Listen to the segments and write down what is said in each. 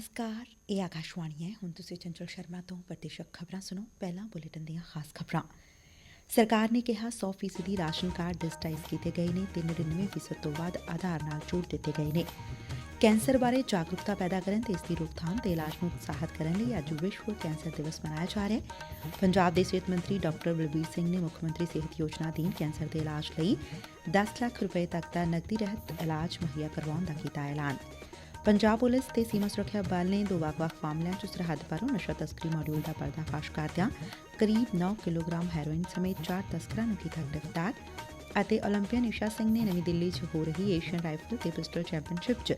ਨਮਸਕਾਰ, ਇਹ ਆਕਾਸ਼ਵਾਣੀ ਹੈ। ਹੁਣ ਤੁਸੀਂ ਚੰਚਲ ਸ਼ਰਮਾ ਤੋਂ ਪ੍ਰਤੀਸ਼ਕ ਖਬਰਾਂ ਸੁਣੋ। ਪਹਿਲਾਂ ਬੁਲੇਟਿਨ ਦੀਆਂ ਖਾਸ ਖਬਰਾਂ। ਸਰਕਾਰ ਨੇ ਕਿਹਾ 100% ਰਾਸ਼ਨ ਕਾਰਡ ਡਿਜੀਟਾਈਜ਼ ਕੀਤੇ ਗਏ ਨੇ ਤੇ 99% ਤੋਂ ਵੱਧ ਆਧਾਰ ਨਾਲ ਜੋੜ ਦਿੱਤੇ ਗਏ ਨੇ। ਕੈਂਸਰ ਬਾਰੇ ਜਾਗਰੂਕਤਾ ਪੈਦਾ ਕਰਨ ਤੇ ਇਸ ਦੀ ਰੋਕਥਾਮ ਤੇ ਇਲਾਜ ਨੂੰ ਉਤਸ਼ਾਹਿਤ ਕਰਨ ਲਈ ਅੱਜ ਵਿਸ਼ਵ ਕੈਂਸਰ ਦਿਵਸ ਮਨਾਇਆ ਜਾ ਰਿਹਾ ਹੈ। ਪੰਜਾਬ ਦੇ ਸਿਹਤ ਮੰਤਰੀ ਡਾਕਟਰ ਬਲਬੀਰ ਸਿੰਘ ਨੇ ਮੁੱਖ ਮੰਤਰੀ ਸਿਹਤ ਯੋਜਨਾ ਅਧੀਨ ਕੈਂਸਰ ਦੇ ਇਲਾਜ ਲਈ 10 ਲੱਖ ਰੁਪਏ ਤੱਕ ਦਾ ਨਕਦੀ ਰਹਿਤ ਇਲਾਜ ਮੁਹੱਈਆ ਕਰਵਾਉਣ ਦਾ ਕੀਤਾ ਐਲਾਨ। ਪੰਜਾਬ ਪੁਲਿਸ ਤੇ ਸੀਮਾ ਸੁਰੱਖਿਆ ਬਲ ਨੇ ਦੋ ਵੱਖ-ਵੱਖ ਮਾਮਲਿਆਂ 'ਚ ਸਰਹੱਦ ਪਾਰੋਂ ਨਸ਼ਾ ਤਸਕਰੀ ਮਾਡਿਊਲ ਦਾ ਪਰਦਾਫਾਸ਼ ਕਰਦਿਆਂ ਕਰੀਬ 9 ਕਿਲੋਗ੍ਰਾਮ ਹੈਰੋਇਨ ਸਮੇਤ ਚਾਰ ਤਸਕਰਾਂ ਨੂੰ ਕੀਤਾ ਗ੍ਰਿਫਤਾਰ ਅਤੇ 올림픽 ਨਿਸ਼ਾ ਸਿੰਘ ਨੇ ਨਵੀਂ ਦਿੱਲੀ 'ਚ ਹੋ ਰਹੀ ਏਸ਼ੀਅਨ ਰਾਈਫਲ ਤੇ ਪਿਸਟਲ ਚੈਂਪੀਅਨਸ਼ਿਪ 'ਚ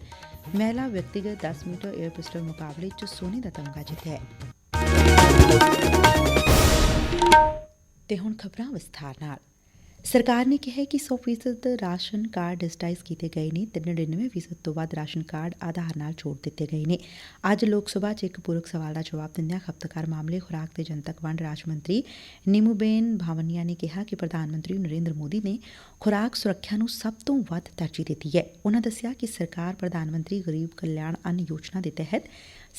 ਮਹਿਲਾ ਵਿਅਕਤੀਗਤ 10 ਮੀਟਰ 에ਅਰ ਪਿਸਟਲ ਮੁਕਾਬਲੇ 'ਚ ਸੋਨੇ ਦਾ ਤਮਗਾ ਜਿੱਤਿਆ ਹੈ। ਤੇ ਹੁਣ ਖਬਰਾਂ ਵਿਸਥਾਰ ਨਾਲ ਸਰਕਾਰ ਨੇ ਕਿਹਾ ਕਿ 100% ਰਾਸ਼ਨ ਕਾਰਡ ਡਿਜੀਟਾਈਜ਼ ਕੀਤੇ ਗਏ ਨੇ ਤੇ 99% ਤੋਂ ਵੱਧ ਰਾਸ਼ਨ ਕਾਰਡ ਆਧਾਰ ਨਾਲ ਜੋੜ ਦਿੱਤੇ ਗਏ ਨੇ। ਅੱਜ ਲੋਕ ਸਭਾ 'ਚ ਇੱਕ ਪੂਰਕ ਸਵਾਲ ਦਾ ਜਵਾਬ ਦਿੰਦਿਆਂ ਖਪਤਕਾਰ ਮਾਮਲੇ ਖੁਰਾਕ ਤੇ ਜਨਤਕ ਵੰਡ ਰਾਜ ਮੰਤਰੀ ਨਿਮੂਬੇਨ ਭਾਵਨੀਆ ਨੇ ਕਿਹਾ ਕਿ ਪ੍ਰਧਾਨ ਮੰਤਰੀ ਨਰਿੰਦਰ ਮੋਦੀ ਨੇ ਖੁਰਾਕ ਸੁਰੱਖਿਆ ਨੂੰ ਸਭ ਤੋਂ ਵੱਧ ਤਰਜੀਹ ਦਿੱਤੀ ਹੈ। ਉਹਨਾਂ ਦੱਸਿਆ ਕਿ ਸਰਕਾਰ ਪ੍ਰਧਾਨ ਮੰਤਰੀ ਗਰੀਬ ਕਲਿਆਣ ਅੰਨ ਯੋਜਨਾ ਦੇ ਤਹਿਤ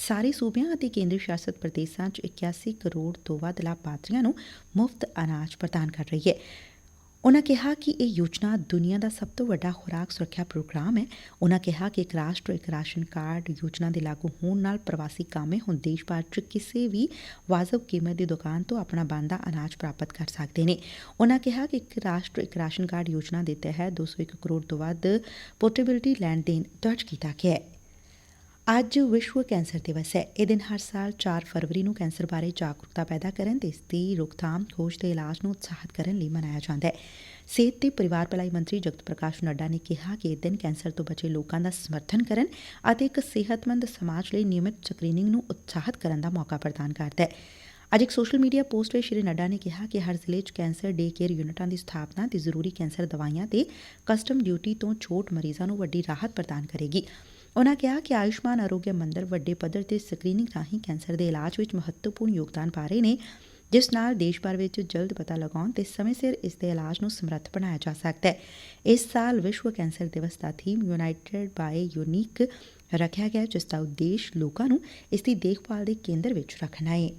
ਸਾਰੇ ਸੂਬਿਆਂ ਅਤੇ ਕੇਂਦਰ ਸ਼ਾਸਤ ਪ੍ਰਦੇਸ਼ਾਂ 'ਚ 81 ਕਰੋੜ ਤੋਂ ਵੱਧ ਲਾਭਪਾਤਰੀਆਂ ਨੂੰ ਮੁਫਤ ਅਨਾਜ ਪ੍ਰਦਾਨ ਕਰ ਰਹੀ ਹੈ। ਉਨੂਾ ਕਿਹਾ ਕਿ ਇਹ ਯੋਜਨਾ ਦੁਨੀਆ ਦਾ ਸਭ ਤੋਂ ਵੱਡਾ ਖੁਰਾਕ ਸੁਰੱਖਿਆ ਪ੍ਰੋਗਰਾਮ ਹੈ। ਉਨਾਂ ਕਿਹਾ ਕਿ ਇੱਕ ਰਾਸ਼ਟਰ, ਇੱਕ ਰਾਸ਼ਨ ਕਾਰਡ ਯੋਜਨਾ ਦੇ ਲਾਗੂ ਹੋਣ ਨਾਲ ਪ੍ਰਵਾਸੀ ਕਾਮੇ ਹੁਣ ਦੇਸ਼ ਭਰ ਚ ਕਿਸੇ ਵੀ ਵਾਜਬ ਕੀਮਤ ਦੀ ਦੁਕਾਨ ਤੋਂ ਆਪਣਾ ਬੰਦਾ ਅਨਾਜ ਪ੍ਰਾਪਤ ਕਰ ਸਕਦੇ ਨੇ। ਉਨਾਂ ਕਿਹਾ ਕਿ ਇੱਕ ਰਾਸ਼ਟਰ, ਇੱਕ ਰਾਸ਼ਨ ਕਾਰਡ ਯੋਜਨਾ ਦੇ ਤਹਿਤ 201 ਕਰੋੜ ਤੋਂ ਵੱਧ ਪੋਰਟੇਬਿਲਟੀ ਲੈਣ ਦੇਣ ਦਰਜ ਕੀਤਾ ਗਿਆ ਹੈ। ਅੱਜ ਵਿਸ਼ਵ ਕੈਂਸਰ ਦਿਵਸ ਹੈ। ਇਹ ਦਿਨ ਹਰ ਸਾਲ 4 ਫਰਵਰੀ ਨੂੰ ਕੈਂਸਰ ਬਾਰੇ ਜਾਗਰੂਕਤਾ ਪੈਦਾ ਕਰਨ ਤੇ ਇਸ ਦੀ ਰੋਕਥਾਮ, ਖੋਜ ਤੇ ਇਲਾਜ ਨੂੰ ਉਤਸ਼ਾਹਿਤ ਕਰਨ ਲਈ ਮਨਾਇਆ ਜਾਂਦਾ ਹੈ। ਸਿਹਤ ਤੇ ਪਰਿਵਾਰ ਭਲਾਈ ਮੰਤਰੀ ਜਗਤ ਪ੍ਰਕਾਸ਼ ਨੱਡਾ ਨੇ ਕਿਹਾ ਕਿ ਇਹ ਦਿਨ ਕੈਂਸਰ ਤੋਂ ਬਚੇ ਲੋਕਾਂ ਦਾ ਸਮਰਥਨ ਕਰਨ ਅਤੇ ਇੱਕ ਸਿਹਤਮੰਦ ਸਮਾਜ ਲਈ ਨਿਯਮਿਤ ਸਕਰੀਨਿੰਗ ਨੂੰ ਉਤਸ਼ਾਹਿਤ ਕਰਨ ਦਾ ਮੌਕਾ ਪ੍ਰਦਾਨ ਕਰਦਾ ਹੈ। ਅੱਜ ਇੱਕ ਸੋਸ਼ਲ ਮੀਡੀਆ ਪੋਸਟ ਵਿੱਚ ਸ਼੍ਰੀ ਨੱਡਾ ਨੇ ਕਿਹਾ ਕਿ ਹਰ ਜ਼ਿਲ੍ਹੇ 'ਚ ਕੈਂਸਰ ਡੇ ਕੇਅਰ ਯੂਨਿਟਾਂ ਦੀ ਸਥਾਪਨਾ ਤੇ ਜ਼ਰੂਰੀ ਕੈਂਸਰ ਦਵਾਈਆਂ ਤੇ ਕਸਟਮ ਡਿਊਟੀ ਤੋਂ ਛੋਟ ਮਰੀਜ਼ਾਂ ਨੂੰ ਵੱਡੀ ਰਾਹਤ ਪ੍ਰਦਾਨ ਕਰੇਗੀ। ਉਨਾਂ ਕਿਹਾ ਕਿ ਆਯੁਸ਼ਮਾਨ ਆਰੋਗਯ ਮੰਦਰ ਵੱਡੇ ਪੱਧਰ ਤੇ ਸਕਰੀਨਿੰਗ ਰਾਹੀਂ ਕੈਂਸਰ ਦੇ ਇਲਾਜ ਵਿੱਚ ਮਹੱਤਵਪੂਰਨ ਯੋਗਦਾਨ ਪਾ ਰਹੇ ਨੇ, ਜਿਸ ਨਾਲ ਦੇਸ਼ ਭਰ ਵਿੱਚ ਜਲਦ ਪਤਾ ਲਗਾਉਣ ਤੇ ਸਮੇਂ ਸਿਰ ਇਸ ਦੇ ਇਲਾਜ ਨੂੰ ਸਮਰੱਥ ਬਣਾਇਆ ਜਾ ਸਕਦਾ ਹੈ। ਇਸ ਸਾਲ ਵਿਸ਼ਵ ਕੈਂਸਰ ਦਿਵਸ ਦਾ ਥੀਮ ਯੂਨਾਈਟਿਡ ਬਾਈ ਯੂਨੀਕ ਰੱਖਿਆ ਗਿਆ, ਜਿਸ ਦਾ ਉਦੇਸ਼ ਲੋਕਾਂ ਨੂੰ ਇਸ ਦੀ ਦੇਖਭਾਲ ਦੇ ਕੇਂਦਰ ਵਿੱਚ ਰੱਖਣਾ ਹੈ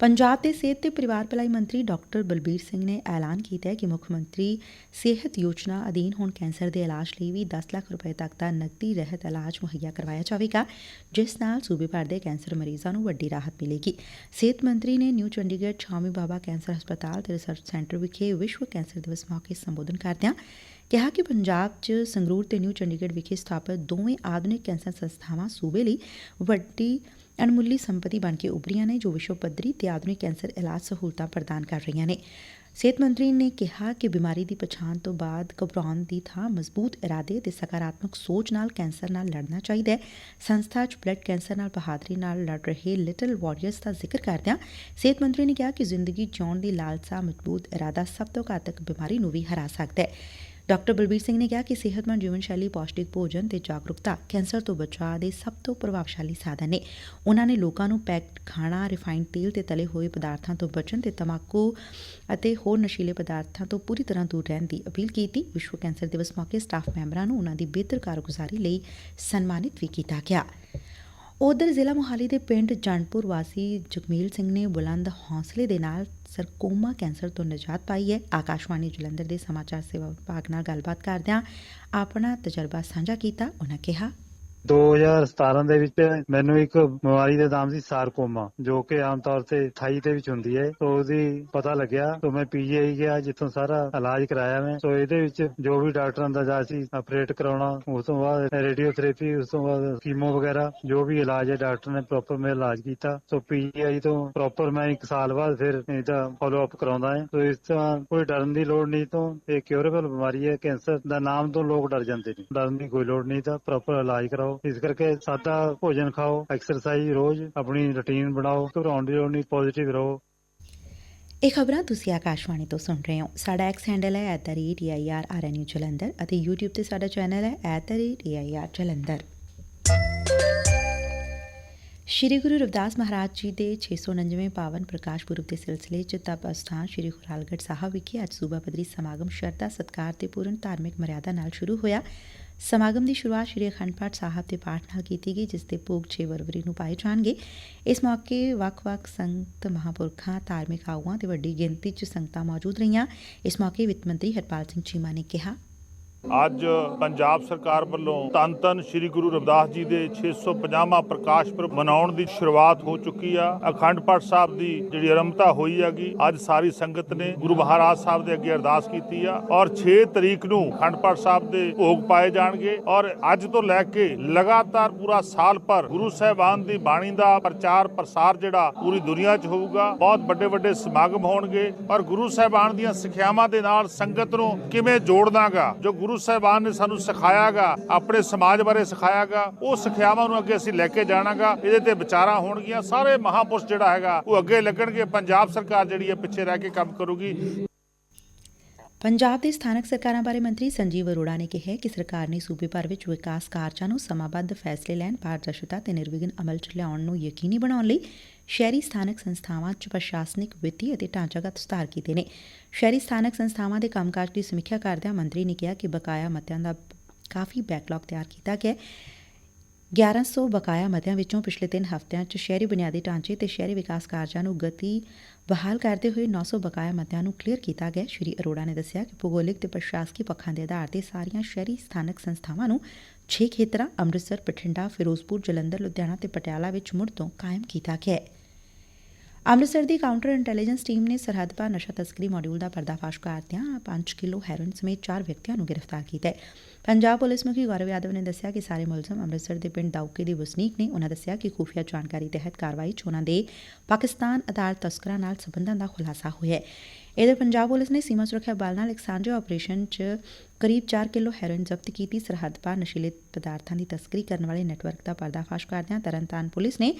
ਪੰਜਾਬ ਦੇ ਸਿਹਤ ਤੇ ਪਰਿਵਾਰ ਭਲਾਈ ਮੰਤਰੀ ਡਾਕਟਰ ਬਲਬੀਰ ਸਿੰਘ ਨੇ ਐਲਾਨ ਕੀਤਾ ਹੈ ਕਿ ਮੁੱਖ ਮੰਤਰੀ ਸਿਹਤ ਯੋਜਨਾ ਅਧੀਨ ਹੁਣ ਕੈਂਸਰ ਦੇ ਇਲਾਜ ਲਈ ਵੀ 10 ਲੱਖ ਰੁਪਏ ਤੱਕ ਦਾ ਨਕਦੀ ਰਹਿਤ ਇਲਾਜ ਮੁਹੱਈਆ ਕਰਵਾਇਆ ਜਾਵੇਗਾ, ਜਿਸ ਨਾਲ ਸੂਬੇ ਭਰ ਦੇ ਕੈਂਸਰ ਮਰੀਜ਼ਾਂ ਨੂੰ ਵੱਡੀ ਰਾਹਤ ਮਿਲੇਗੀ। ਸਿਹਤ ਮੰਤਰੀ ਨੇ ਨਿਊ ਚੰਡੀਗੜ੍ਹ ਛਾਮੀ ਬਾਬਾ ਕੈਂਸਰ ਹਸਪਤਾਲ ਤੇ ਰਿਸਰਚ ਸੈਂਟਰ ਵਿਖੇ ਵਿਸ਼ਵ ਕੈਂਸਰ ਦਿਵਸ ਮੌਕੇ ਸੰਬੋਧਨ ਕਰਦਿਆਂ ਕਿਹਾ ਕਿ ਪੰਜਾਬ 'ਚ ਸੰਗਰੂਰ ਤੇ ਨਿਊ ਚੰਡੀਗੜ੍ਹ ਵਿਖੇ ਸਥਾਪਿਤ ਦੋਵੇਂ ਆਧੁਨਿਕ ਕੈਂਸਰ ਸੰਸਥਾਵਾਂ ਸੂਬੇ ਲਈ ਵੱਡੀ ਅਣਮੁੱਲੀ ਸੰਪਤੀ ਬਣ ਕੇ ਉਭਰੀਆਂ ਨੇ, ਜੋ ਵਿਸ਼ਵ ਪੱਧਰੀ ਤੇ ਆਧੁਨਿਕ ਕੈਂਸਰ ਇਲਾਜ ਸਹੂਲਤਾਂ ਪ੍ਰਦਾਨ ਕਰ ਰਹੀਆਂ ਨੇ। ਸਿਹਤ ਮੰਤਰੀ ਨੇ ਕਿਹਾ ਕਿ ਬਿਮਾਰੀ ਦੀ ਪਛਾਣ ਤੋਂ ਬਾਅਦ ਘਬਰਾਉਣ ਦੀ ਥਾਂ ਮਜ਼ਬੂਤ ਇਰਾਦੇ ਤੇ ਸਕਾਰਾਤਮਕ ਸੋਚ ਨਾਲ ਕੈਂਸਰ ਨਾਲ ਲੜਨਾ ਚਾਹੀਦਾ ਹੈ। ਸੰਸਥਾ 'ਚ ਬਲੱਡ ਕੈਂਸਰ ਨਾਲ ਬਹਾਦਰੀ ਨਾਲ ਲੜ ਰਹੇ ਲਿਟਲ ਵਾਰੀਅਰਸ ਦਾ ਜ਼ਿਕਰ ਕਰਦਿਆਂ ਸਿਹਤ ਮੰਤਰੀ ਨੇ ਕਿਹਾ ਕਿ ਜ਼ਿੰਦਗੀ ਜਿਉਣ ਦੀ ਲਾਲਸਾ ਮਜ਼ਬੂਤ ਇਰਾਦਾ ਸਭ ਤੋਂ ਘਾਤਕ ਬਿਮਾਰੀ ਨੂੰ ਵੀ ਹਰਾ ਸਕਦਾ ਹੈ। ਡਾਕਟਰ ਬਲਬੀਰ ਸਿੰਘ ਨੇ ਕਿਹਾ ਕਿ ਸਿਹਤਮੰਦ ਜੀਵਨ ਸ਼ੈਲੀ ਪੌਸ਼ਟਿਕ ਭੋਜਨ ਤੇ ਜਾਗਰੂਕਤਾ ਕੈਂਸਰ ਤੋਂ ਬਚਾਅ ਦੇ ਸਭ ਤੋਂ ਪ੍ਰਭਾਵਸ਼ਾਲੀ ਸਾਧਨ ਨੇ। ਉਹਨਾਂ ਨੇ ਲੋਕਾਂ ਨੂੰ ਪੈਕਡ ਖਾਣਾ ਰਿਫਾਈਨਡ ਤੇਲ ਤੇ ਤਲੇ ਹੋਏ ਪਦਾਰਥਾਂ ਤੋਂ ਬਚਣ ਤੇ ਤਮਾਕੂ ਅਤੇ ਹੋਰ ਨਸ਼ੀਲੇ ਪਦਾਰਥਾਂ ਤੋਂ ਪੂਰੀ ਤਰ੍ਹਾਂ ਦੂਰ ਰਹਿਣ ਦੀ ਅਪੀਲ ਕੀਤੀ। ਵਿਸ਼ਵ ਕੈਂਸਰ ਦਿਵਸ ਮੌਕੇ ਸਟਾਫ ਮੈਂਬਰਾਂ ਨੂੰ ਉਹਨਾਂ ਦੀ ਬਿਹਤਰ ਕਾਰਗੁਜ਼ਾਰੀ ਲਈ ਸਨਮਾਨਿਤ ਵੀ ਕੀਤਾ ਗਿਆ। ਉਧਰ ਜ਼ਿਲ੍ਹਾ ਮੁਹਾਲੀ ਦੇ ਪਿੰਡ ਜੰਡਪੁਰ ਵਾਸੀ ਜਗਮੀਲ ਸਿੰਘ ਨੇ ਬੁਲੰਦ ਹੌਸਲੇ ਦੇ ਨਾਲ ਸਰਕੋਮਾ ਕੈਂਸਰ ਤੋਂ ਨਿਜਾਤ ਪਾਈ ਹੈ। ਆਕਾਸ਼ਵਾਣੀ ਜਲੰਧਰ ਦੇ ਸਮਾਚਾਰ ਸੇਵਾ ਵਿਭਾਗ ਨਾਲ ਗੱਲਬਾਤ ਕਰਦਿਆਂ ਆਪਣਾ ਤਜਰਬਾ ਸਾਂਝਾ ਕੀਤਾ, ਉਹਨਾਂ ਕਿਹਾ। 2017 ਦੇ ਵਿੱਚ ਮੈਨੂੰ ਇੱਕ ਬਿਮਾਰੀ ਦਾ ਨਾਮ ਸੀ ਸਾਰਕੋਮਾ ਜੋ ਕਿ ਆਮ ਤੌਰ ਤੇ 28 ਦੇ ਵਿੱਚ ਹੁੰਦੀ ਹੈ। ਸੋ ਉਹਦੀ ਪਤਾ ਲੱਗਿਆ ਤੋਂ ਮੈਂ ਪੀਜੀਆਈ ਗਿਆ, ਜਿੱਥੋਂ ਸਾਰਾ ਇਲਾਜ ਕਰਾਇਆ ਮੈਂ। ਸੋ ਇਹਦੇ ਵਿੱਚ ਜੋ ਵੀ ਡਾਕਟਰਾਂ ਦਾ ਜਾ ਸੀ, ਆਪਰੇਟ ਕਰਾਉਣਾ, ਉਸ ਤੋਂ ਬਾਅਦ ਰੇਡੀਓਥੈਰੇਪੀ, ਉਸ ਤੋਂ ਬਾਅਦ ਕੀਮੋ ਵਗੈਰਾ, ਜੋ ਵੀ ਇਲਾਜ ਹੈ, ਡਾਕਟਰ ਨੇ ਪ੍ਰੋਪਰ ਮੇਰਾ ਇਲਾਜ ਕੀਤਾ। ਸੋ ਪੀਜੀਆਈ ਤੋਂ ਪ੍ਰੋਪਰ ਮੈਂ ਇੱਕ ਸਾਲ ਬਾਅਦ ਫਿਰ ਇਹਦਾ ਫਾਲੋ ਅਪ ਕਰਾਉਂਦਾ ਹਾਂ। ਸੋ ਇਸ ਤਰ੍ਹਾਂ ਕੋਈ ਡਰਨ ਦੀ ਲੋੜ ਨਹੀਂ ਤੋਂ, ਇਹ ਕਿਉਰੇਬਲ ਬਿਮਾਰੀ ਹੈ, ਕੈਂਸਰ ਦਾ ਨਾਮ ਤੋਂ ਲੋਕ ਡਰ ਜਾਂਦੇ ਨੇ। ਡਰਨ ਦੀ ਕੋਈ ਲੋੜ ਨਹੀਂ ਤਾਂ ਪ੍ਰੋਪਰ ਇਲਾਜ ਕਰਾਓ। ਇਸ ਕਰਕੇ ਸਾਦਾ ਭੋਜਨ ਖਾਓ ਐਕਸਰਸਾਈਜ਼ ਰੋਜ਼, ਆਪਣੀ ਰੁਟੀਨ ਬਣਾਓ, ਘਬਰਾਉਣ ਦੀ ਲੋੜ ਨਹੀਂ ਪੋਜ਼ਿਟਿਵ ਰਹੋ। ਇਹ ਖਬਰਾਂ ਤੁਸੀਂ ਆਕਾਸ਼ਵਾਣੀ ਤੋਂ ਸੁਣ ਰਹੇ ਹੋ। ਸਾਡਾ ਐਕਸ ਹੈਂਡਲ ਹੈ @airrnu ਜਲੰਧਰ ਅਤੇ YouTube ਤੇ ਸਾਡਾ ਚੈਨਲ ਹੈ @air ਜਲੰਧਰ। ਸ਼੍ਰੀ ਗੁਰੂ ਰਵਿਦਾਸ ਮਹਾਰਾਜ ਜੀ ਦੇ 649ਵੇਂ ਪਾਵਨ ਪ੍ਰਕਾਸ਼ ਪੁਰਬ ਦੇ ਸਿਲਸਿਲੇ 'ਚ ਤਪ ਅਸਥਾਨ ਸ਼੍ਰੀ ਖੁਰਾਲਗੜ੍ਹ ਸਾਹਿਬ ਵਿਖੇ ਅੱਜ ਸੂਬਾ ਪੱਧਰੀ ਸਮਾਗਮ ਸ਼ਰਧਾ, ਸਤਕਾਰ ਤੇ ਪੂਰਨ ਧਾਰਮਿਕ ਮਰਿਆਦਾ ਨਾਲ ਸ਼ੁਰੂ ਹੋਇਆ। ਸਮਾਗਮ ਦੀ ਸ਼ੁਰੂਆਤ ਸ੍ਰੀ ਅਖੰਡ ਪਾਠ ਸਾਹਿਬ ਦੇ ਪਾਠ ਨਾਲ ਕੀਤੀ ਗਈ, ਜਿਸ ਦੇ ਭੋਗ 6 ਫਰਵਰੀ ਨੂੰ ਪਾਏ ਜਾਣਗੇ। ਇਸ ਮੌਕੇ ਵੱਖ-ਵੱਖ ਸੰਗਤ ਮਹਾਂਪੁਰਖਾਂ, ਧਾਰਮਿਕ ਆਗੂਆਂ ਤੇ ਵੱਡੀ ਗਿਣਤੀ 'ਚ ਸੰਗਤਾਂ ਮੌਜੂਦ ਰਹੀਆਂ। ਇਸ ਮੌਕੇ ਵਿੱਤ ਮੰਤਰੀ ਹਰਪਾਲ ਸਿੰਘ ਚੀਮਾ ਨੇ ਕਿਹਾ ਅੱਜ ਪੰਜਾਬ ਸਰਕਾਰ ਵੱਲੋਂ ਤਨ ਧੰਨ ਸ੍ਰੀ ਗੁਰੂ ਰਵਿਦਾਸ ਜੀ ਦੇ 650ਵਾਂ ਪ੍ਰਕਾਸ਼ ਪੁਰਬ ਮਨਾਉਣ ਦੀ ਸ਼ੁਰੂਆਤ ਹੋ ਚੁੱਕੀ ਆ। ਅਖੰਡ ਪਾਠ ਸਾਹਿਬ ਦੀ ਜਿਹੜੀ ਆਰੰਭਤਾ ਹੋਈ ਹੈਗੀ, ਅੱਜ ਸਾਰੀ ਸੰਗਤ ਨੇ ਗੁਰੂ ਮਹਾਰਾਜ ਸਾਹਿਬ ਦੇ ਅੱਗੇ ਅਰਦਾਸ ਕੀਤੀ ਆ ਔਰ 6 ਤਰੀਕ ਨੂੰ ਅਖੰਡ ਪਾਠ ਸਾਹਿਬ ਦੇ ਭੋਗ ਪਾਏ ਜਾਣਗੇ ਔਰ ਅੱਜ ਤੋਂ ਲੈ ਕੇ ਲਗਾਤਾਰ ਪੂਰਾ ਸਾਲ ਭਰ ਗੁਰੂ ਸਾਹਿਬਾਨ ਦੀ ਬਾਣੀ ਦਾ ਪ੍ਰਚਾਰ ਪ੍ਰਸਾਰ ਜਿਹੜਾ ਪੂਰੀ ਦੁਨੀਆ 'ਚ ਹੋਊਗਾ, ਬਹੁਤ ਵੱਡੇ ਵੱਡੇ ਸਮਾਗਮ ਹੋਣਗੇ ਔਰ ਗੁਰੂ ਸਾਹਿਬਾਨ ਦੀਆਂ ਸਿੱਖਿਆਵਾਂ ਦੇ ਨਾਲ ਸੰਗਤ ਨੂੰ ਕਿਵੇਂ ਜੋੜਨਾਗਾ ਜੋ ਗੁਰੂ ਗੁਰੂ ਸਾਹਿਬਾਨ ਨੇ ਸਾਨੂੰ ਸਿਖਾਇਆਗਾ, ਆਪਣੇ ਸਮਾਜ ਬਾਰੇ ਸਿਖਾਇਆਗਾ, ਉਹ ਸਿੱਖਿਆਵਾਂ ਨੂੰ ਅੱਗੇ ਅਸੀਂ ਲੈ ਕੇ ਜਾਣਾਗਾ, ਇਹਦੇ ਤੇ ਵਿਚਾਰਾਂ ਹੋਣਗੀਆਂ, ਸਾਰੇ ਮਹਾਪੁਰਸ਼ ਜਿਹੜਾ ਹੈਗਾ, ਉਹ ਅੱਗੇ ਲੱਗਣਗੇ, ਪੰਜਾਬ ਸਰਕਾਰ ਜਿਹੜੀ ਹੈ ਪਿੱਛੇ ਰਹਿ ਕੇ ਕੰਮ ਕਰੂਗੀ। ਪੰਜਾਬ ਦੇ ਸਥਾਨਕ ਸਰਕਾਰਾਂ ਬਾਰੇ ਮੰਤਰੀ ਸੰਜੀਵ ਅਰੋੜਾ ਨੇ ਕਿਹਾ ਕਿ ਸਰਕਾਰ ਨੇ ਸੂਬੇ ਭਰ ਵਿੱਚ ਵਿਕਾਸ ਕਾਰਜਾਂ ਨੂੰ ਸਮਾਂਬੱਧ ਫੈਸਲੇ ਲੈਣ, ਪਾਰਦਰਸ਼ਤਾ ਤੇ ਨਿਰਵਿਘਨ ਅਮਲ 'ਚ ਲਿਆਉਣ ਨੂੰ ਯਕੀਨੀ ਬਣਾਉਣ ਲਈ ਸ਼ਹਿਰੀ ਸਥਾਨਕ ਸੰਸਥਾਵਾਂ 'ਚ ਪ੍ਰਸ਼ਾਸਨਿਕ ਵਿੱਤੀ ਅਤੇ ਢਾਂਚਾਗਤ ਸੁਧਾਰ ਕੀਤੇ ਨੇ। ਸ਼ਹਿਰੀ ਸਥਾਨਕ ਸੰਸਥਾਵਾਂ ਦੇ ਕੰਮਕਾਜ ਦੀ ਸਮੀਖਿਆ ਕਰਦਿਆਂ ਮੰਤਰੀ ਨੇ ਕਿਹਾ ਕਿ ਬਕਾਇਆ ਮਤਿਆਂ ਦਾ ਕਾਫੀ ਬੈਕਲੌਗ ਤਿਆਰ ਕੀਤਾ ਗਿਆ ਹੈ। 1100 ਬਕਾਇਆ ਮਤਿਆਂ ਵਿੱਚੋਂ ਪਿਛਲੇ 3 ਹਫ਼ਤਿਆਂ 'ਚ ਸ਼ਹਿਰੀ ਬੁਨਿਆਦੀ ਢਾਂਚੇ ਤੇ ਸ਼ਹਿਰੀ ਵਿਕਾਸ ਕਾਰਜਾਂ ਨੂੰ ਗਤੀ ਬਹਾਲ ਕਰਦੇ ਹੋਏ 900 ਬਕਾਇਆ ਮਤਿਆਂ ਨੂੰ ਕਲੀਅਰ ਕੀਤਾ ਗਿਆ। ਸ਼੍ਰੀ ਅਰੋੜਾ ਨੇ ਦੱਸਿਆ ਕਿ ਭੂਗੋਲਿਕ ਤੇ ਪ੍ਰਸ਼ਾਸਕੀ ਪੱਖਾਂ ਦੇ ਆਧਾਰ ਤੇ ਸਾਰੀਆਂ ਸ਼ਹਿਰੀ ਸਥਾਨਕ ਸੰਸਥਾਵਾਂ ਨੂੰ 6 ਖੇਤਰਾਂ, ਅੰਮ੍ਰਿਤਸਰ, ਬਠਿੰਡਾ, ਫਿਰੋਜ਼ਪੁਰ, ਜਲੰਧਰ, ਲੁਧਿਆਣਾ ਤੇ ਪਟਿਆਲਾ ਵਿੱਚ ਮੁੜ ਤੋਂ ਕਾਇਮ ਕੀਤਾ ਗਿਆ ਹੈ। ਅੰਮ੍ਰਿਤਸਰ ਦੀ ਕਾਊਂਟਰ ਇੰਟੈਲੀਜੈਂਸ ਟੀਮ ਨੇ ਸਰਹੱਦ ਪਾਰ ਨਸ਼ਾ ਤਸਕਰੀ ਮਾਡਿਊਲ ਦਾ ਪਰਦਾਫਾਸ਼ ਕਰਦਿਆਂ 5 ਕਿਲੋ ਹੈਰੋਇਨ ਸਮੇਤ 4 ਵਿਅਕਤੀਆਂ ਨੂੰ ਗ੍ਰਿਫਤਾਰ ਕੀਤਾ ਹੈ। ਪੰਜਾਬ ਪੁਲਿਸ ਮੁਖੀ ਗੌਰਵ ਯਾਦਵ ਨੇ ਦੱਸਿਆ ਕਿ ਸਾਰੇ ਮੁਲਜ਼ਮ ਅੰਮ੍ਰਿਤਸਰ ਦੇ ਪਿੰਡ ਦਾਊਕੇ ਦੇ ਵਸਨੀਕ ਨੇ। ਉਹਨਾਂ ਦੱਸਿਆ ਕਿ ਖੁਫੀਆ ਜਾਣਕਾਰੀ ਤਹਿਤ ਕਾਰਵਾਈ 'ਚ ਉਨ੍ਹਾਂ ਦੇ ਪਾਕਿਸਤਾਨ ਆਧਾਰ ਤਸਕਰਾਂ ਨਾਲ ਸਬੰਧਾਂ ਦਾ ਖੁਲਾਸਾ ਹੋਇਆ ਹੈ। ਇਹਦੇ ਪੰਜਾਬ ਪੁਲਿਸ ਨੇ ਸੀਮਾ ਸੁਰੱਖਿਆ ਬਲ ਨਾਲ ਇੱਕ ਸਾਂਝੇ ਆਪਰੇਸ਼ਨ 'ਚ ਕਰੀਬ 4 ਕਿਲੋ ਹੈਰੋਇਨ ਜ਼ਬਤ ਕੀਤੀ। ਸਰਹੱਦ ਪਾਰ ਨਸ਼ੀਲੇ ਪਦਾਰਥਾਂ ਦੀ ਤਸਕਰੀ ਕਰਨ ਵਾਲੇ ਨੈਟਵਰਕ ਦਾ ਪਰਦਾਫਾਸ਼ ਕਰਦਿਆਂ ਤਰਨਤਾਰਨ ਪੁਲਿਸ ਨੇ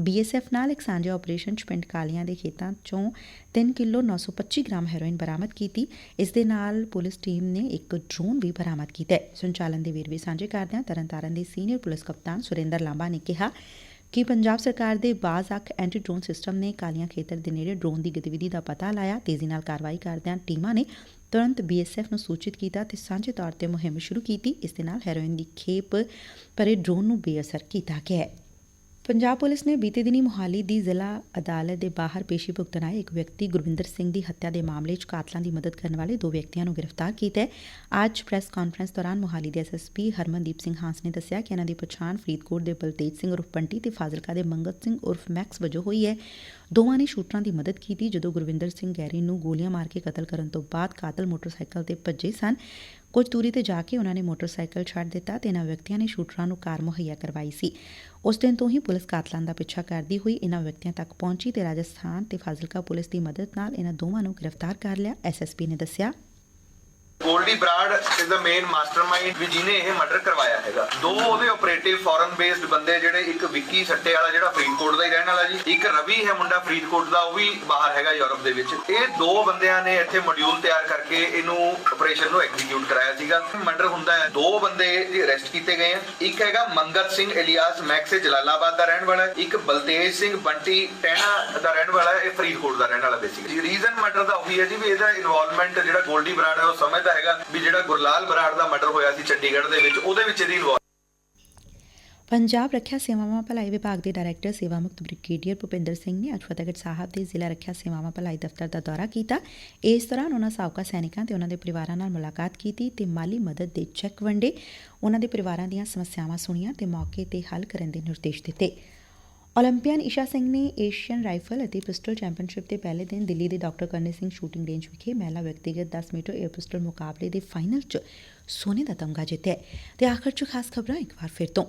ਬੀਐਸਐਫ ਨਾਲ ਇੱਕ ਸਾਂਝੇ ਆਪਰੇਸ਼ਨ 'ਚ ਪਿੰਡ ਕਾਲੀਆਂ ਦੇ ਖੇਤਾਂ 'ਚੋਂ 3 ਕਿਲੋ 925 ਗ੍ਰਾਮ ਹੈਰੋਇਨ ਬਰਾਮਦ ਕੀਤੀ। ਇਸ ਦੇ ਨਾਲ ਪੁਲਿਸ ਟੀਮ ਨੇ ਇੱਕ ਡਰੋਨ ਵੀ ਬਰਾਮਦ ਕੀਤਾ। ਹੈ ਸੰਚਾਲਨ ਦੇ ਵੇਰਵੇ ਸਾਂਝੇ ਕਰਦਿਆਂ ਤਰਨਤਾਰਨ ਦੇ ਸੀਨੀਅਰ ਪੁਲਿਸ ਕਪਤਾਨ ਸੁਰਿੰਦਰ ਲਾਂਬਾ ਨੇ ਕਿਹਾ ਕਿ ਪੰਜਾਬ ਸਰਕਾਰ ਦੇ ਬਾਜ਼ ਅੱਖ ਐਂਟੀ ਡਰੋਨ ਸਿਸਟਮ ਨੇ ਕਾਲੀਆਂ ਖੇਤਰ ਦੇ ਨੇੜੇ ਡਰੋਨ ਦੀ ਗਤੀਵਿਧੀ ਦਾ ਪਤਾ ਲਾਇਆ। ਤੇਜ਼ੀ ਨਾਲ ਕਾਰਵਾਈ ਕਰਦਿਆਂ ਟੀਮਾਂ ਨੇ ਤੁਰੰਤ ਬੀਐਸਐਫ ਨੂੰ ਸੂਚਿਤ ਕੀਤਾ ਤੇ ਸਾਂਝੇ ਤੌਰ ਤੇ ਮੁਹਿੰਮ ਸ਼ੁਰੂ ਕੀਤੀ। ਇਸ ਦੇ ਨਾਲ ਹੈਰੋਇਨ ਦੀ ਖੇਪ ਪਰੇ ਡਰੋਨ ਨੂੰ ਬੇਅਸਰ ਕੀਤਾ ਗਿਆ ਹੈ। ਪੰਜਾਬ ਪੁਲਿਸ ਨੇ ਬੀਤੇ ਦਿਨੀ ਮੁਹਾਲੀ ਦੀ ਜ਼ਿਲ੍ਹਾ ਅਦਾਲਤ ਦੇ ਬਾਹਰ ਪੇਸ਼ੀ ਭੁਗਤਣ ਆਏ ਇੱਕ ਵਿਅਕਤੀ ਗੁਰਵਿੰਦਰ ਸਿੰਘ ਦੀ ਹੱਤਿਆ ਦੇ ਮਾਮਲੇ 'ਚ ਕਾਤਲਾਂ ਦੀ ਮਦਦ ਕਰਨ ਵਾਲੇ ਦੋ ਵਿਅਕਤੀਆਂ ਨੂੰ ਗ੍ਰਿਫਤਾਰ ਕੀਤਾ ਹੈ। ਅੱਜ ਪ੍ਰੈਸ ਕਾਨਫਰੰਸ ਦੌਰਾਨ ਮੁਹਾਲੀ ਦੇ ਐਸਐਸਪੀ ਹਰਮਨਦੀਪ ਸਿੰਘ ਹਾਂਸ ਨੇ ਦੱਸਿਆ ਕਿ ਇਹਨਾਂ ਦੀ ਪਛਾਣ ਫਰੀਦਕੋਟ ਦੇ ਬਲਤੇਜ ਸਿੰਘ ਉਰਫ ਪੰਟੀ ਤੇ ਫਾਜ਼ਿਲਕਾ ਦੇ ਮੰਗਤ ਸਿੰਘ ਉਰਫ ਮੈਕਸ ਵਜੋਂ ਹੋਈ ਹੈ। ਦੋਵਾਂ ਨੇ ਸ਼ੂਟਰਾਂ ਦੀ ਮਦਦ ਕੀਤੀ ਜਦੋਂ ਗੁਰਵਿੰਦਰ ਸਿੰਘ ਗੈਰੀ ਨੂੰ ਗੋਲੀਆਂ ਮਾਰ ਕੇ ਕਤਲ ਕਰਨ ਤੋਂ ਬਾਅਦ ਕਾਤਲ ਮੋਟਰਸਾਈਕਲ ਤੇ ਭੱਜੇ ਸਨ। ਕੁਝ ਦੂਰੀ ਤੇ ਜਾ ਕੇ ਉਨ੍ਹਾਂ ਨੇ ਮੋਟਰਸਾਈਕਲ ਛੱਡ ਦਿੱਤਾ ਤੇ ਇਨ੍ਹਾਂ ਵਿਅਕਤੀਆਂ ਨੇ ਸ਼ੂਟਰਾਂ ਨੂੰ ਕਾਰ ਮੁਹੱਈਆ ਕਰਵਾਈ ਸੀ। ਉਸ ਦਿਨ ਤੋਂ ਹੀ ਪੁਲਿਸ ਕਾਤਲਾਂ ਦਾ ਪਿੱਛਾ ਕਰਦੀ ਹੋਈ ਇਨ੍ਹਾਂ ਵਿਅਕਤੀਆਂ ਤੱਕ ਪਹੁੰਚੀ ਤੇ ਰਾਜਸਥਾਨ ਤੇ ਫਾਜ਼ਿਲਕਾ ਪੁਲਿਸ ਦੀ ਮਦਦ ਨਾਲ ਇਨ੍ਹਾਂ ਦੋਵਾਂ ਨੂੰ ਗ੍ਰਿਫਤਾਰ ਕਰ ਲਿਆ। ਐਸਐਸਪੀ ਨੇ ਦੱਸਿਆ। Goldy Brar is the main mastermind ਵੀ ਜਿਹਨੇ ਇਹ ਮਰਡਰ ਕਰਵਾਇਆ ਹੈਗਾ। ਦੋ ਉਹਦੇ ਆਪਰੇਟਿਵ ਫੋਰਨ ਬੇਸਡ ਬੰਦੇ ਜਿਹੜੇ, ਇੱਕ ਵਿੱਕੀ ਸੱਟੇ ਵਾਲਾ ਜਿਹੜਾ ਫਰੀਦਕੋਟ ਦਾ ਹੀ ਰਹਿਣ ਵਾਲਾ ਜੀ, ਇੱਕ ਰਵੀ ਹੈ ਮੁੰਡਾ ਫਰੀਦਕੋਟ ਦਾ, ਉਹ ਵੀ ਬਾਹਰ ਹੈਗਾ ਯੂਰਪ ਦੇ ਵਿੱਚ। ਇਹ ਦੋ ਬੰਦਿਆਂ ਨੇ ਇੱਥੇ ਮੋਡਿਊਲ ਤਿਆਰ ਕਰਕੇ ਇਹਨੂੰ ਆਪਰੇਸ਼ਨ ਨੂੰ ਐਗਜ਼ੀਕਿਊਟ ਕਰਾਇਆ ਸੀਗਾ। ਮਰਡਰ ਹੁੰਦਾ ਹੈ। ਦੋ ਬੰਦੇ ਜੀ ਅਰੈਸਟ ਕੀਤੇ ਗਏ ਆ। ਇੱਕ ਹੈਗਾ ਮੰਗਤ ਸਿੰਘ ਇਲਿਆਸ ਮੈਕਸੇ ਜਲਾਲਾਬਾਦ ਦਾ ਰਹਿਣ ਵਾਲਾ ਹੈ। ਇੱਕ ਬਲਤੇਜ ਸਿੰਘ ਬੰਟੀ ਟਹਿਣਾ ਦਾ ਰਹਿਣ ਵਾਲਾ ਇਹ ਫਰੀਦਕੋਟ ਦਾ ਰਹਿਣ ਵਾਲਾ ਬੇਸਿਕਲੀ ਰੀਜ਼ਨ ਮਰਡਰ ਦਾ ਉਹੀ ਹੈ ਜੀ ਵੀ ਇਹਦਾ ਇਨਵੋਲਵਮੈਂਟ ਜਿਹੜਾ ਗੋਲਡੀ ਬਰਾਡ ਹੈ, ਉਹ ਸਮਝਦਾ ਹੈਗਾ ਵੀ ਜਿਹੜਾ ਗੁਰਲਾਲ ਬਰਾੜ ਦਾ ਮਰਡਰ ਹੋਇਆ ਸੀ ਚੰਡੀਗੜ੍ਹ ਦੇ ਵਿੱਚ, ਉਹਦੇ ਵਿੱਚ ਇਹਦੀ ਪੰਜਾਬ ਰੱਖਿਆ ਸੇਵਾਵਾਂ ਭਲਾਈ ਵਿਭਾਗ ਦੇ ਡਾਇਰੈਕਟਰ ਸੇਵਾ ਮੁਕਤ ਬ੍ਰਿਗੇਡੀਅਰ ਭੁਪਿੰਦਰ ਸਿੰਘ ਨੇ ਅੱਜ ਫਤਿਹਗੜ੍ਹ ਸਾਹਿਬ ਦੇ ਜ਼ਿਲ੍ਹਾ ਰੱਖਿਆ ਸੇਵਾਵਾਂ ਭਲਾਈ ਦਫ਼ਤਰ ਦਾ ਦੌਰਾ ਕੀਤਾ। ਇਸ ਦੌਰਾਨ ਉਹਨਾਂ ਸਾਬਕਾ ਸੈਨਿਕਾਂ ਤੇ ਉਹਨਾਂ ਦੇ ਪਰਿਵਾਰਾਂ ਨਾਲ ਮੁਲਾਕਾਤ ਕੀਤੀ ਤੇ ਮਾਲੀ ਮਦਦ ਦੇ ਚੈੱਕ ਵੰਡੇ। ਉਹਨਾਂ ਦੇ ਪਰਿਵਾਰਾਂ ਦੀਆਂ ਸਮੱਸਿਆਵਾਂ ਸੁਣੀਆਂ ਤੇ ਮੌਕੇ ਤੇ ਹੱਲ ਕਰਨ ਦੇ ਨਿਰਦੇਸ਼ ਦਿੱਤੇ। ਓਲੰਪੀਅਨ ਈਸ਼ਾ ਸਿੰਘ ਨੇ ਏਸ਼ੀਅਨ ਰਾਈਫਲ ਅਤੇ ਪਿਸਟਲ ਚੈਂਪੀਅਨਸ਼ਿਪ ਦੇ ਪਹਿਲੇ ਦਿਨ ਦਿੱਲੀ ਦੇ ਡਾਕਟਰ ਕਰਨੇ ਸਿੰਘ ਸ਼ੂਟਿੰਗ ਰੇਂਜ ਵਿਖੇ ਮਹਿਲਾ ਵਿਅਕਤੀਗਤ 10 ਮੀਟਰ 에ਅਰ ਪਿਸਟਲ ਮੁਕਾਬਲੇ ਦੇ ਫਾਈਨਲ 'ਚ ਸੋਨੇ ਦਾ ਤਮਗਾ ਜਿੱਤਿਆ ਤੇ ਆਖਰ 'ਚ ਖਾਸ ਖਬਰਾਂ ਇੱਕ ਵਾਰ ਫਿਰ ਤੋਂ।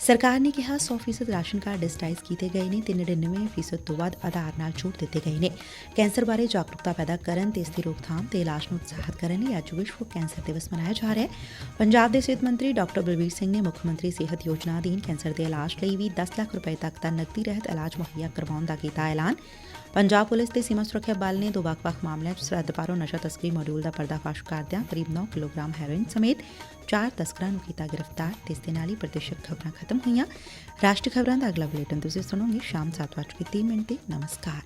ਸਰਕਾਰ ਨੇ ਕਿਹਾ 100% ਰਾਸ਼ਨ ਕਾਰਡ ਡਿਜੀਟਾਈਜ਼ ਕੀਤੇ ਗਏ ਨੇ ਤੇ 99% ਤੋਂ ਵੱਧ ਆਧਾਰ ਨਾਲ ਜੋੜ ਦਿੱਤੇ ਗਏ ਨੇ। ਕੈਂਸਰ ਬਾਰੇ ਜਾਗਰੂਕਤਾ ਪੈਦਾ ਕਰਨ ਤੇ ਇਸ ਦੀ ਰੋਕਥਾਮ ਤੇ ਇਲਾਜ ਨੂੰ ਉਤਸ਼ਾਹਿਤ ਕਰਨ ਲਈ ਅੱਜ ਵਿਸ਼ਵ ਕੈਂਸਰ ਦਿਵਸ ਮਨਾਇਆ ਜਾ ਰਿਹਾ ਹੈ। ਪੰਜਾਬ ਦੇ ਸਿਹਤ ਮੰਤਰੀ ਡਾਕਟਰ ਬਲਬੀਰ ਸਿੰਘ ਨੇ ਮੁੱਖ ਮੰਤਰੀ ਸਿਹਤ ਯੋਜਨਾ ਅਧੀਨ ਕੈਂਸਰ ਦੇ ਇਲਾਜ ਲਈ ਵੀ 10 ਲੱਖ ਰੁਪਏ ਤੱਕ ਦਾ ਨਕਦੀ ਰਹਿਤ ਇਲਾਜ ਮੁਹੱਈਆ ਕਰਵਾਉਣ ਦਾ ਕੀਤਾ ਐਲਾਨ। ਪੰਜਾਬ ਪੁਲਿਸ ਤੇ ਸੀਮਾ ਸੁਰੱਖਿਆ ਬਲ ਨੇ ਦੋ ਵੱਖ-ਵੱਖ ਮਾਮਲਿਆਂ 'ਚ ਸਰਹੱਦ ਪਾਰੋਂ ਨਸ਼ਾ ਤਸਕਰੀ ਮੋਡਿਊਲ ਦਾ ਪਰਦਾਫਾਸ਼ ਕਰਦਿਆਂ ਕਰੀਬ 9 ਕਿਲੋਗ੍ਰਾਮ ਹੈਰੋਇਨ ਸਮੇਤ ਚਾਰ ਤਸਕਰਾਂ ਨੂੰ ਕੀਤਾ ਗ੍ਰਿਫਤਾਰ ਤੇ ਇਸ ਦੇ ਨਾਲ ਹੀ ਪ੍ਰਤੀਸ਼ਤ ਖਬਰਾਂ ਖਤਮ ਹੋਈਆਂ। ਰਾਸ਼ਟਰੀ ਖਬਰਾਂ ਦਾ ਅਗਲਾ ਬੁਲੇਟਿਨ ਤੁਸੀਂ ਸੁਣੋਗੇ ਸ਼ਾਮ 7:30 ਮਿੰਟ ਤੇ। ਨਮਸਕਾਰ।